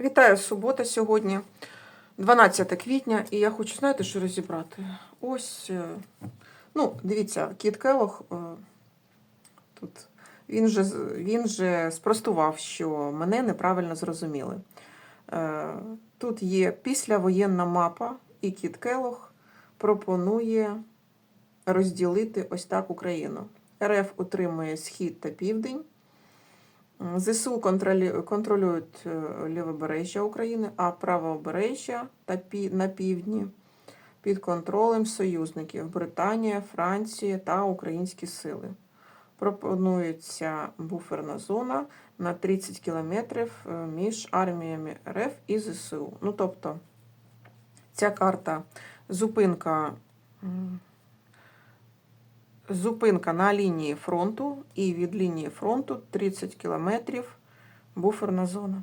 Вітаю субота сьогодні, 12 квітня, і я хочу, знаєте, що розібрати? Ось, е, ну, дивіться, Кіт Келох е, тут він же, він же спростував, що мене неправильно зрозуміли. Е, Тут є післявоєнна мапа, і Кіт Келох пропонує розділити ось так Україну. РФ утримує схід та південь. ЗСУ контролюють е, лівобережжя України, а правобережжя та на півдні під контролем союзників Британія, Франція та українські сили. Пропонується буферна зона на 30 кілометрів е, між арміями РФ і ЗСУ. Ну, тобто, ця карта зупинка. Зупинка на лінії фронту, і від лінії фронту 30 кілометрів буферна зона.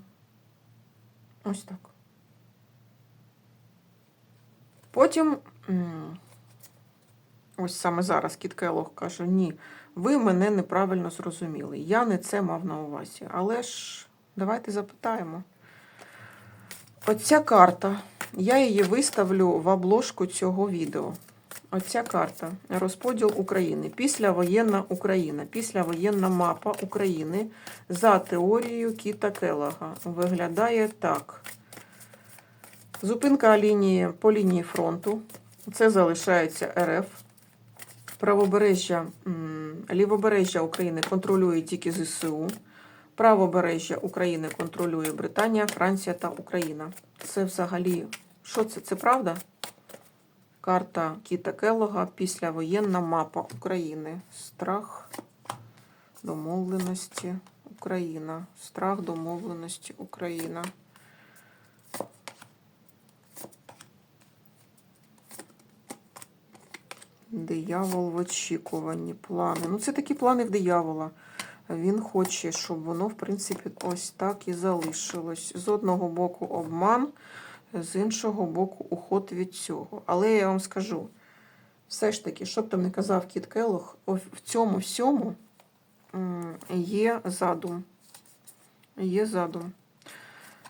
Ось так. Потім, ось саме зараз Кіт Келох каже: ні, ви мене неправильно зрозуміли. Я не це мав на увазі. Але ж давайте запитаємо. Оця карта, я її виставлю в обложку цього відео. Оця карта розподіл України. Післявоєнна Україна, післявоєнна мапа України за теорією Кіта Келлога виглядає так. Зупинка лінії по лінії фронту. Це залишається РФ. Правобережжя, лівобережжя України контролює тільки ЗСУ. Правобережжя України контролює Британія, Франція та Україна. Це взагалі, що це? Це правда? Карта Кіта Келлога, післявоєнна мапа України. Страх домовленості Україна. Страх домовленості Україна. Диявол в очікуванні. Плани. Ну, це такі плани в диявола. Він хоче, щоб воно, в принципі, ось так і залишилось. З одного боку обман, з іншого боку, уход від цього. Але я вам скажу, все ж таки, що б там не казав Кіт Келлог, в цьому всьому є задум. Є задум.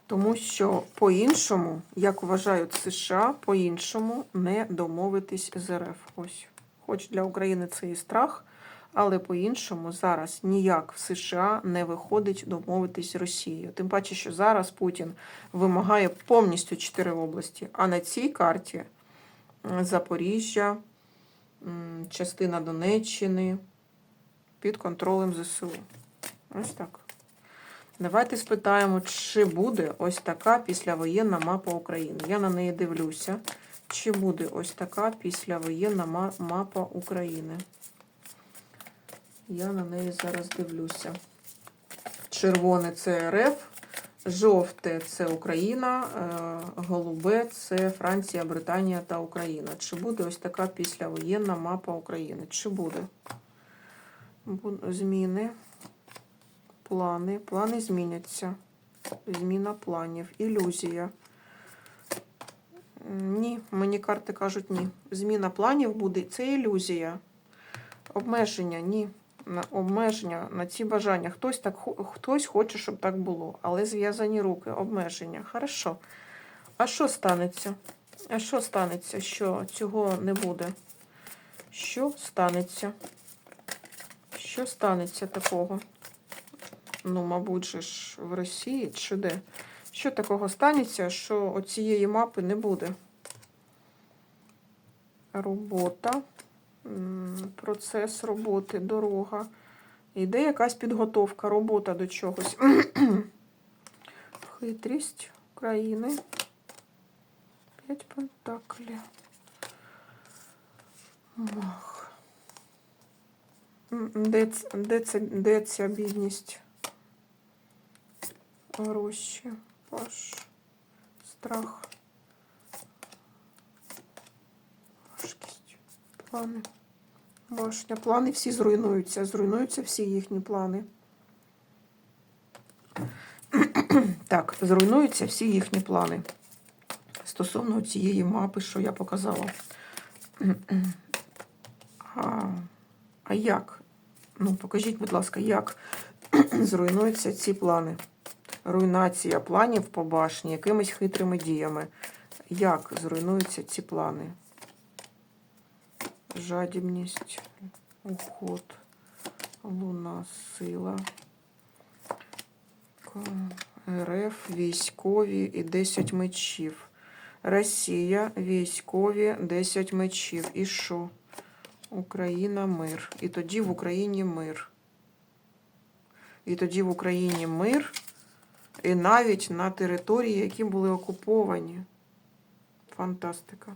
Тому що по-іншому, як вважають США, по-іншому не домовитись з РФ. Ось. Хоч для України це і страх, але по-іншому зараз ніяк в США не виходить домовитись Росією. Тим паче, що зараз Путін вимагає повністю чотири області. А на цій карті Запоріжжя, частина Донеччини під контролем ЗСУ. Ось так. Давайте спитаємо, чи буде ось така післявоєнна мапа України. Я на неї дивлюся. Чи буде ось така післявоєнна мапа України? Я на неї зараз дивлюся. Червоне це РФ, жовте це Україна, е, голубе це Франція, Британія та Україна. Чи буде ось така післявоєнна мапа України? Чи буде? Зміни. Плани. Плани зміняться. Зміна планів. Ілюзія. Ні, мені карти кажуть ні. Зміна планів буде. Це ілюзія. Обмеження, ні. На обмеження на ці бажання. Хтось так хтось хоче, щоб так було. Але зв'язані руки, обмеження. Хорошо. А що станеться? А що станеться, що цього не буде? Що станеться? Що станеться такого? Ну, мабуть, же ж в Росії чи де? Що такого станеться, що оцієї мапи не буде? Робота, процес роботи, дорога. Йде якась підготовка, робота до чогось. Хитрість країни. П'ять пентаклів. Мах. Де, де, це, де ця бідність? Гроші, паш, страх, плани, башня. Плани всі зруйнуються. Зруйнуються всі їхні плани. Так, зруйнуються всі їхні плани. Стосовно цієї мапи, що я показала. А, а як? Ну, покажіть, будь ласка, як зруйнуються ці плани? руйнація планів по башні якимись хитрими діями. Як зруйнуються ці плани? Жадібність, уход, луна, сила, РФ, військові і 10 мечів. Росія, військові, 10 мечів. І що? Україна мир. І тоді в Україні мир. І тоді в Україні мир, і навіть на території, які були окуповані. Фантастика.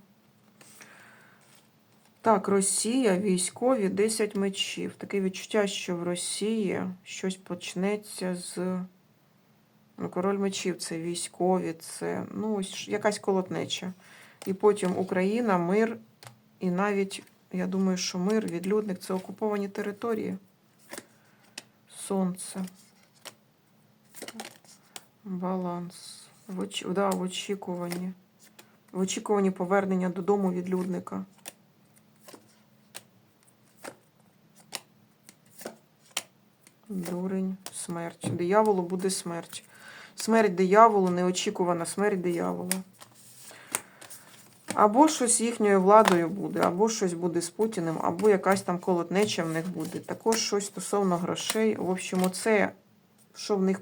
Так, Росія, військові, 10 мечів. Таке відчуття, що в Росії щось почнеться з. Ну, король мечів це військові, це ну, якась колотнеча. І потім Україна, мир, і навіть, я думаю, що мир, відлюдник це окуповані території. Сонце. Баланс. В, оч... да, в очікуванні. В очікуванні повернення додому відлюдника. Дурень, смерть. Дияволу буде смерть. Смерть дияволу, неочікувана смерть диявола. Або щось їхньою владою буде, або щось буде з Путіним, або якась там колотнеча в них буде. Також щось стосовно грошей. В общем, оце, що в них,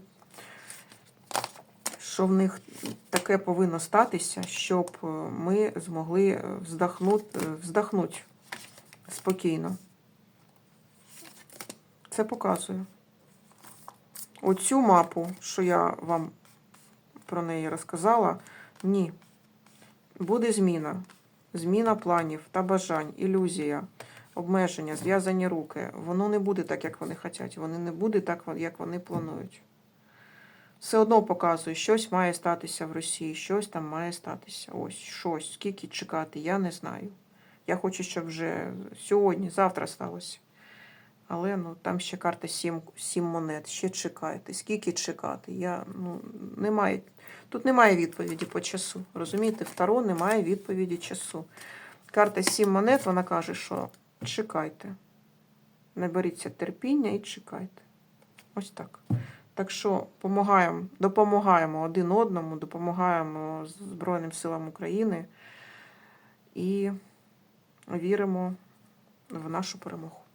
що в них таке повинно статися, щоб е, ми змогли вздохнути, вздохнути спокійно. Це показує. Оцю мапу, що я вам про неї розказала, ні. Буде зміна. Зміна планів та бажань, ілюзія, обмеження, зв'язані руки. Воно не буде так, як вони хочуть. Вони не буде так, як вони планують. Все одно показує, щось має статися в Росії, щось там має статися. Ось щось. Скільки чекати, я не знаю. Я хочу, щоб вже сьогодні, завтра сталося. Але ну, там ще карта 7, 7 монет. Ще чекайте. Скільки чекати? Я, ну, немає, тут немає відповіді по часу. Розумієте, второ немає відповіді часу. Карта 7 монет, вона каже, що чекайте. Наберіться терпіння і чекайте. Ось так. Так що допомагаємо, допомагаємо один одному, допомагаємо Збройним силам України і віримо в нашу перемогу.